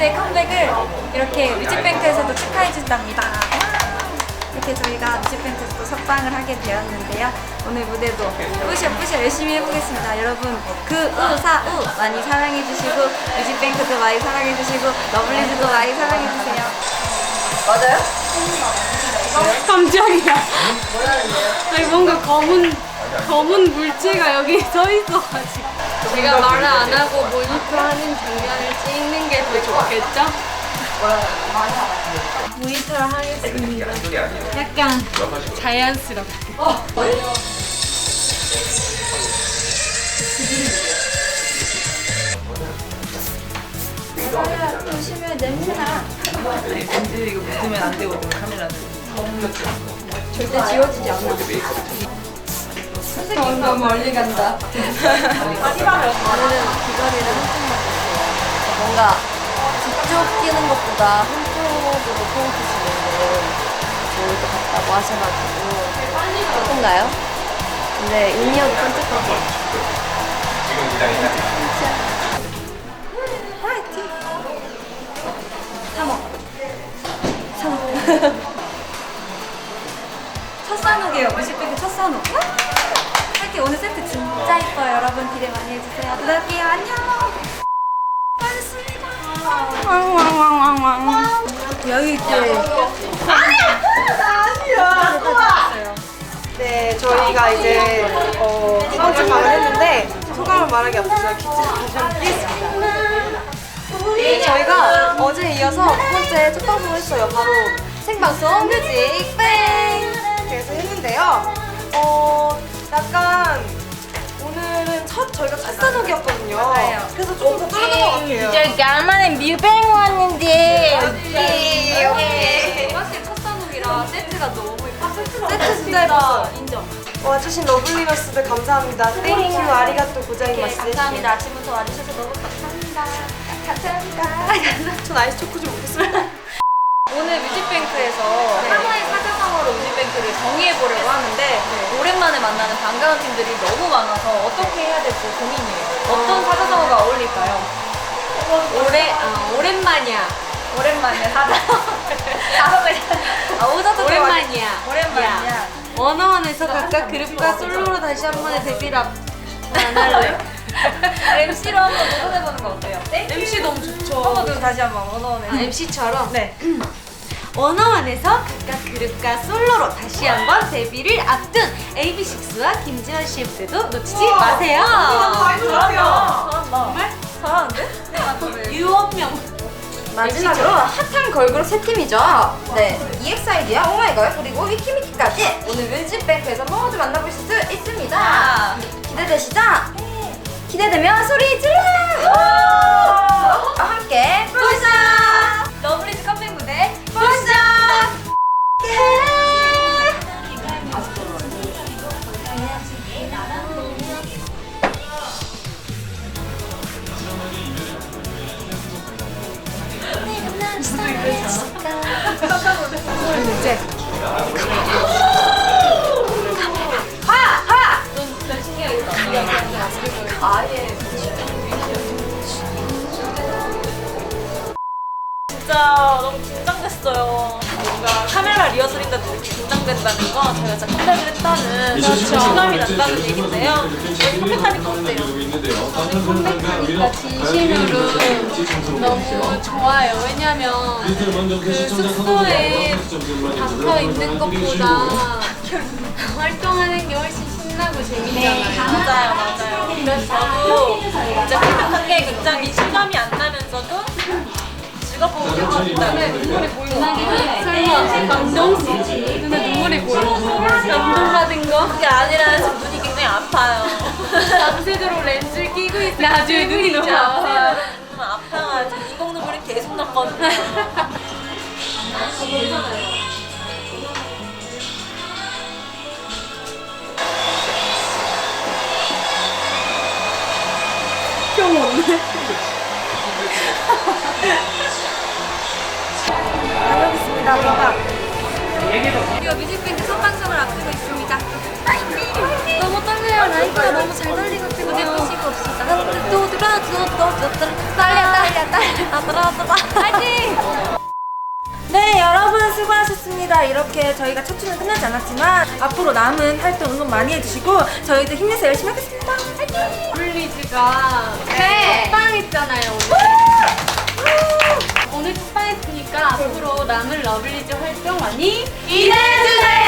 뮤지스의 컴백을 이렇게 뮤직뱅크에서도 축하해 준답니다. 이렇게 저희가 뮤직뱅크에서도 석방을 하게 되었는데요. 오늘 무대도 뿌셔 뿌셔 열심히 해보겠습니다. 여러분 그우사우 많이 사랑해 주시고 뮤직뱅크도 많이 사랑해 주시고 러블리즈도 많이 사랑해 주세요. 깜짝이야. 아니 뭔가 검은 검은 물체가 여기 서 있어가지고. 제가 말을 안 하고 모니터 하는 장면을 찍는 게 더 좋겠죠? 모니터를 하겠습니다. 약간 자연스럽게. 보시면 냄새나 이거 묻으면 안 되거든 카메라는. 절대 지워지지 않아. 점점 멀리 간다. 오늘은 귀걸이를 한쪽 맞았어요. 뭔가 뒤쪽 끼는 것보다 한쪽으로 포인트 주는 게 좋을 것 같다고 하셔가지고 조금가요? 근데 인이어도 깜짝깜짝. 화이팅! 3억. 3억. 첫 산옥이에요. 뮤직뱅크 첫 산옥. 오늘 세트 진짜 이뻐요. 여러분 기대 많이 해주세요. 들어갈게요. 안녕. 고맙습니다. 여기 있게. 네, 저희가 이제 어, 두 번째 방을 했는데 소감을 말하기 앞서서 한번 드리겠습니다. 네, 저희가 어제 이어서 두 번째 첫 방송을 했어요. 바로 생방송 뮤직 뱅! 그래서 했는데요. 어, 약간 오늘은 첫 저희가 첫 산옥이었거든요. 맞아요. 그래서 조금 떨리는 것 같아요. 간만에 뮤뱅 왔는데. 오케이, 오케이. 확실히 첫 산옥이라 세트가 너무 이뻐. 세트 진짜 예뻤어요. 인정. 와주신 러블리걸스들 감사합니다. 땡큐, 아리가또 고자이마스. 감사합니다. 아침부터 와주셔서 너무 감사합니다. 감사합니다. 전 아이스 초코 좀 먹겠습니다. 오늘 뮤직뱅크에서 하나의 사자성어로 뮤직뱅크를 정의해보려고 하는데 오랜만에 만나는 반가운 팀들이 너무 많아서 어떻게 해야 될지 고민이에요. 어떤 사자성어가 어울릴까요? 오래, 아, 오랜만이야. 오랜만이야, 사자성어. 다섯 글자. 아, 오자도 오랜만이야. 오랜만이야. 원어원에서 각각 그룹과 솔로로 다시 한 번의 데뷔를 앞- 안 할래요? MC로 한번 도전해보는 거 어때요? MC 너무 좋죠. 한번 그럼 다시 한번 원어원에. 아, MC처럼 네. 원어원에서 각각 그룹과 솔로로 다시 한번 데뷔를 앞둔 AB6IX와 김지현 씨 무대도 놓치지 마세요. 많이 좋아요. 잘한다. 정말? 잘하는데? 네? 유원명 마지막으로 핫한 걸그룹 세 팀이죠. 네, EXID와 오마이걸 그리고 위키미키까지 오늘 뮤직뱅크에서 모두 만나볼 수 있습니다. 아. 기대되시죠? 기대되면 소리 질러! 함께 보자! 러블리즈 컴백 무대 보자! 진짜 너무 긴장됐어요. 뭔가 카메라 리허설인데 너무 긴장된다는 거 제가 진짜 컴백을 했다는 실감이 난다는 얘기인데요. 여기 컴백하니까 어때요? 컴백하니까 진심으로 너무 좋아요. 왜냐면 그 숙소에 박혀 있는 것보다 활동하는 게 훨씬 신나고 재밌잖아요. 맞아요, 맞아요. 그래서 저도 진짜 컴백한 게 굉장히 실감이 안 웃겼다는 눈물이 보이고 설마 감동 씨 눈에 눈물이 보여. 감동받은 거? 그게 아니라 지금 눈이 굉장히 아파요. 밤새도록 렌즈를 끼고 있어. 나중에 눈이 너무 아파요. 너무 아파가지고 인공 눈물이 계속 났거든요. 다녀 대박. 우리가 뮤직뱅크 첫 방송을 앞두고 있습니다. 너무 떨려요. 라이브가 너무 잘 떨리거든요. 무대 끄시고 없시다. 또 들어, 또, 또, 또, 떨려, 떨려, 떨려. 아, 들어, 들어. 파이팅! 네 여러분 수고하셨습니다 이렇게 저희가 첫 주는 끝나지 않았지만 앞으로 남은 활동 응원 많이 해주시고 저희도 힘내서 열심히 하겠습니다 화이팅! 블리즈가 네. 남은 러블리즈 활동 많이 기대해주세요!